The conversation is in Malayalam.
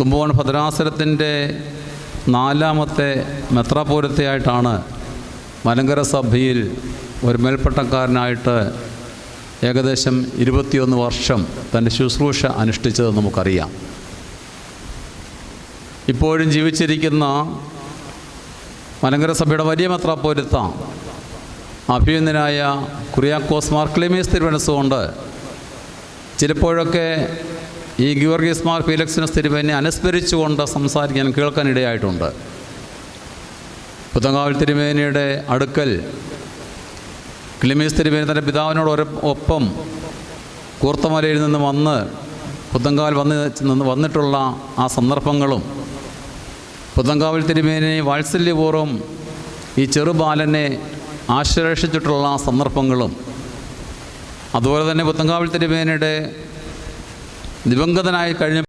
തുമ്പോൺ ഭദ്രാസനത്തിന്റെ നാലാമത്തെ മെത്രാപൂരത്തെയായിട്ടാണ് മലങ്കര സഭയിൽ ഒരു മേൽപ്പട്ടക്കാരനായിട്ട് ഏകദേശം ഇരുപത്തിയൊന്ന് വർഷം തന്റെ ശുശ്രൂഷ അനുഷ്ഠിച്ചത് നമുക്കറിയാം. ഇപ്പോഴും ജീവിച്ചിരിക്കുന്ന മലങ്കര സഭയുടെ വലിയ മെത്രാപ്പോരുത്ത അഭിയന്തനായ കുറിയാക്കോസ് മാർക്ലിമീസ് തിരുവനസുകൊണ്ട് ചിലപ്പോഴൊക്കെ ഈ ഗ്യൂർഗീസ് മാർ ഫീലക്സിനസ് തിരുവേനെ അനുസ്മരിച്ചുകൊണ്ട് സംസാരിക്കാൻ കേൾക്കാൻ ഇടയായിട്ടുണ്ട് പുത്തങ്കാവിൽ തിരുമേനിയുടെ അടുക്കൽ ക്ലിമീസ് തിരുമേനി തന്റെ പിതാവിനോട് ഒപ്പം കൂർത്തമലയിൽ നിന്ന് വന്ന് പുത്തങ്കാവിൽ വന്ന് നിന്ന് വന്നിട്ടുള്ള ആ സന്ദർഭങ്ങളും പുത്തങ്കാവിൽ തിരുമേനി വാത്സല്യപൂർവം ഈ ചെറുബാലനെ ആശ്ലേഷിച്ചിട്ടുള്ള സന്ദർഭങ്ങളും അതുപോലെ തന്നെ പുത്തങ്കാവിൽ തിരുമേനിയുടെ ദിവംഗതനായി കഴിഞ്ഞ